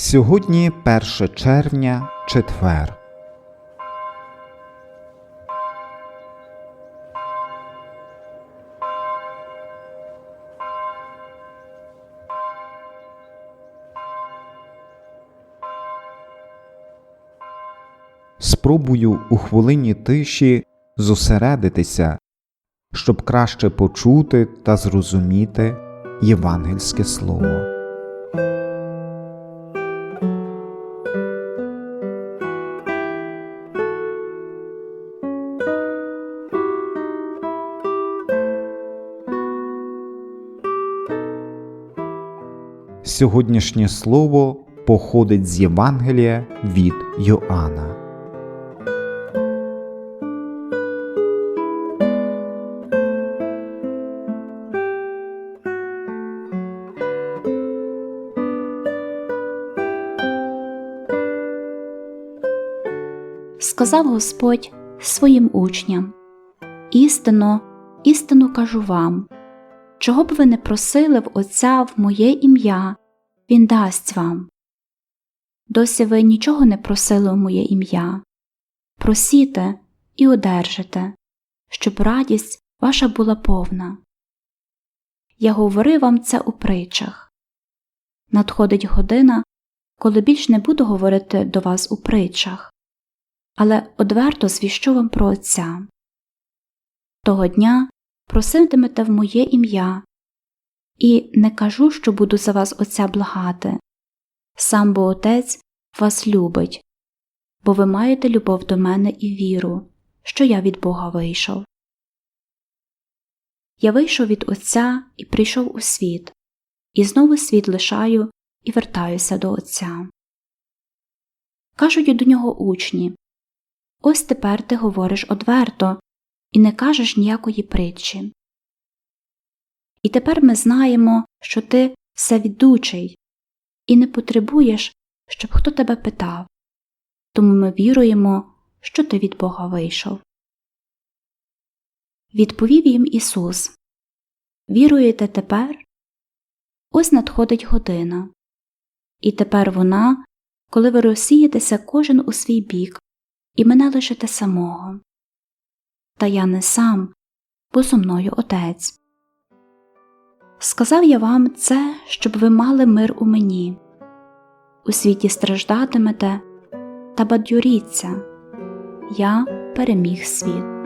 Сьогодні 1 червня, четвер. Спробую у хвилині тиші зосередитися, щоб краще почути та зрозуміти євангельське слово. Сьогоднішнє слово походить з Євангелія від Йоанна. Сказав Господь своїм учням Істинно, істинно кажу вам, чого б ви не просили в Отця в моє ім'я, Він дасть вам. Досі ви нічого не просили в моє ім'я. Просіте і одержите, щоб радість ваша була повна. Я говорив вам це у притчах. Надходить година, коли більш не буду говорити до вас у притчах але одверто звіщу вам про Отця. Того дня проситимете в моє ім'я, і не кажу, що буду за вас Отця благати. Сам бо Отець вас любить, бо ви маєте любов до мене і віру, що я від Бога вийшов. Я вийшов від Отця і прийшов у світ, і знову світ лишаю і вертаюся до Отця. Кажуть до нього учні Ось тепер ти говориш одверто і не кажеш ніякої притчі. І тепер ми знаємо, що ти всевідучий і не потребуєш, щоб хто тебе питав, тому ми віруємо, що ти від Бога вийшов. Відповів їм Ісус Віруєте тепер? Ось надходить година, і тепер вона, коли ви розсієтеся кожен у свій бік і мене лишите самого. Та я не сам, бо зо мною отець. Сказав я вам це, щоб ви мали мир у мені. У світі страждатимете, та бадьоріться я переміг світ.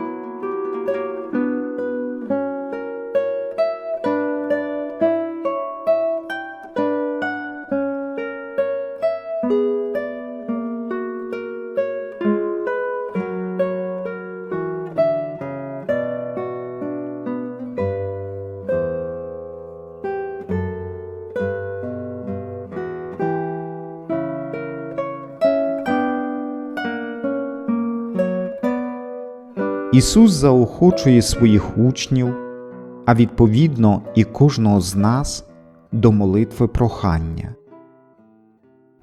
Ісус заохочує своїх учнів, а відповідно і кожного з нас до молитви прохання.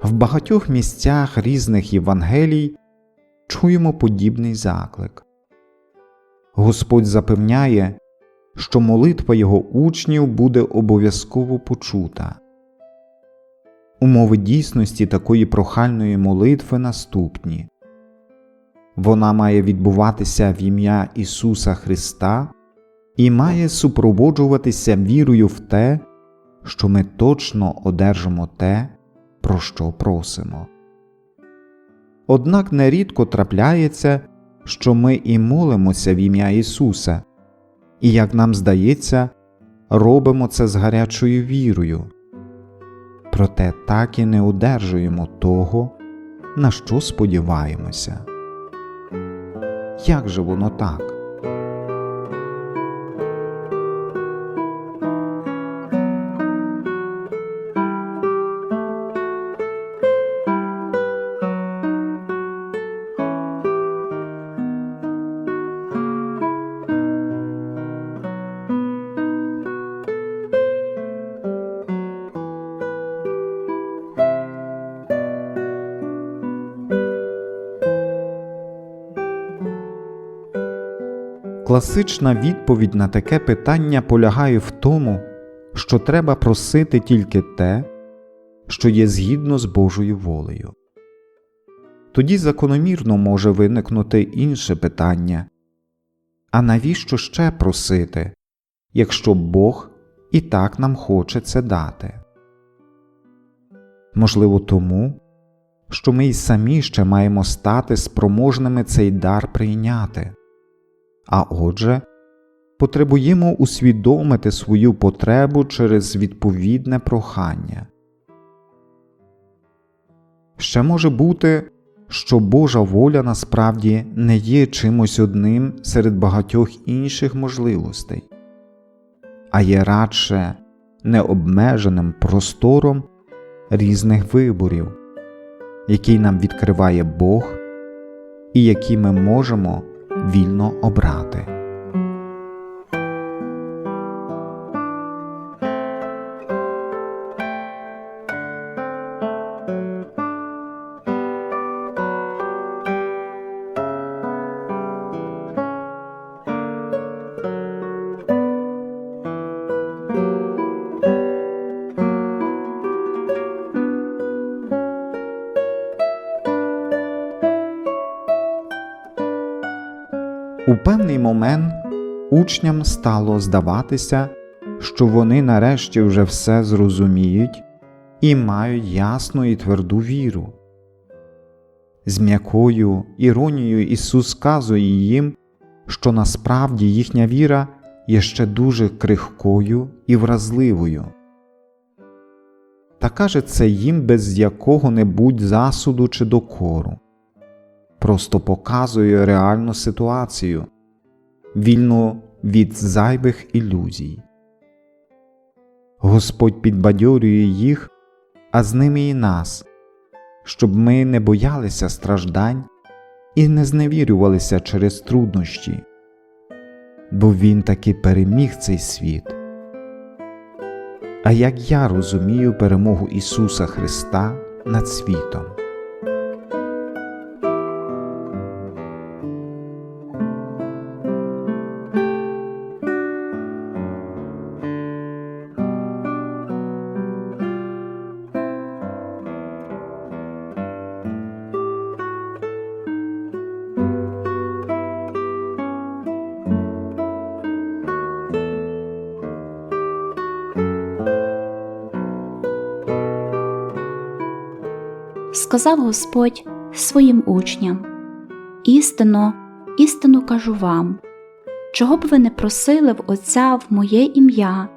В багатьох місцях різних Євангелій чуємо подібний заклик. Господь запевняє, що молитва його учнів буде обов'язково почута. Умови дійсності такої прохальної молитви наступні вона має відбуватися в ім'я Ісуса Христа і має супроводжуватися вірою в те, що ми точно одержимо те, про що просимо. Однак нерідко трапляється, що ми і молимося в ім'я Ісуса, і, як нам здається, робимо це з гарячою вірою, проте так і не одержуємо того, на що сподіваємося. Як же воно так? Класична відповідь на таке питання полягає в тому, що треба просити тільки те, що є згідно з Божою волею. Тоді закономірно може виникнути інше питання а навіщо ще просити, якщо Бог і так нам хоче це дати? Можливо, тому, що ми й самі ще маємо стати спроможними цей дар прийняти, а отже, потребуємо усвідомити свою потребу через відповідне прохання. Ще може бути, що Божа воля насправді не є чимось одним серед багатьох інших можливостей, а є радше необмеженим простором різних виборів, який нам відкриває Бог і які ми можемо вільно обрати. Певний момент учням стало здаватися, що вони нарешті вже все зрозуміють і мають ясну і тверду віру. З м'якою іронією Ісус сказує їм, що насправді їхня віра є ще дуже крихкою і вразливою. Та каже це їм без якого-небудь засуду чи докору просто показує реальну ситуацію, вільну від зайвих ілюзій. Господь підбадьорює їх, а з ними і нас, щоб ми не боялися страждань і не зневірювалися через труднощі, бо Він таки переміг цей світ. А як я розумію перемогу Ісуса Христа над світом? Сказав Господь своїм учням Істинно, істинно кажу вам, чого б ви не просили в Отця в моє ім'я,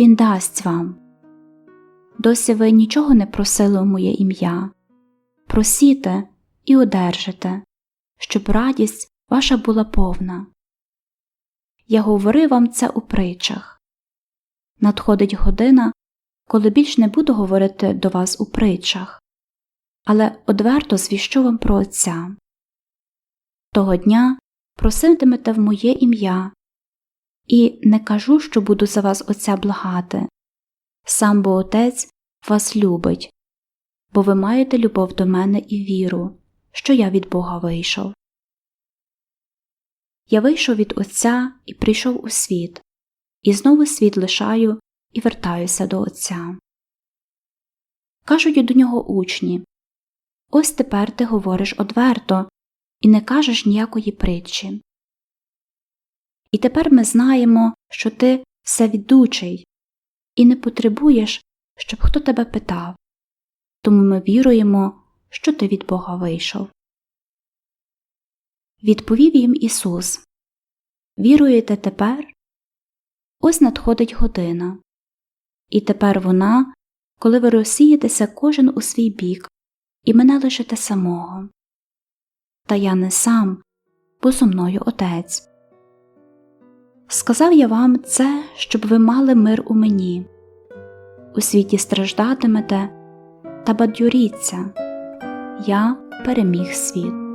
Він дасть вам. Досі ви нічого не просили у моє ім'я. Просіте і одержите, щоб радість ваша була повна. Я говорив вам це у притчах. Надходить година, коли більш не буду говорити до вас у притчах, але одверто звіщу вам про Отця. Того дня проситимете в моє ім'я, і не кажу, що буду за вас Отця благати. Сам бо Отець вас любить, бо ви маєте любов до мене і віру, що я від Бога вийшов. Я вийшов від Отця і прийшов у світ, і знову світ лишаю і вертаюся до Отця. Кажуть до нього учні Ось тепер ти говориш одверто і не кажеш ніякої притчі. І тепер ми знаємо, що ти всевідучий і не потребуєш, щоб хто тебе питав, тому ми віруємо, що ти від Бога вийшов. Відповів їм Ісус Віруєте тепер? Ось надходить година, і тепер вона, коли ви розсієтеся кожен у свій бік, і мене лишите самого. Та я не сам, бо зо мною Отець. Сказав я вам це, щоб ви мали мир у мені. У світі страждатимете, та бадьоріться я переміг світ.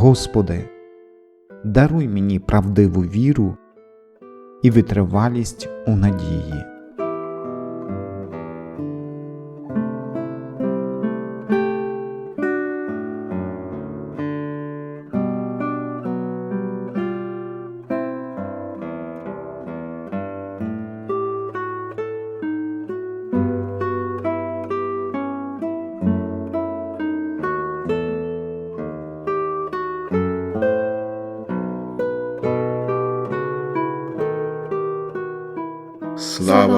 Господи, даруй мені правдиву віру і витривалість у надії.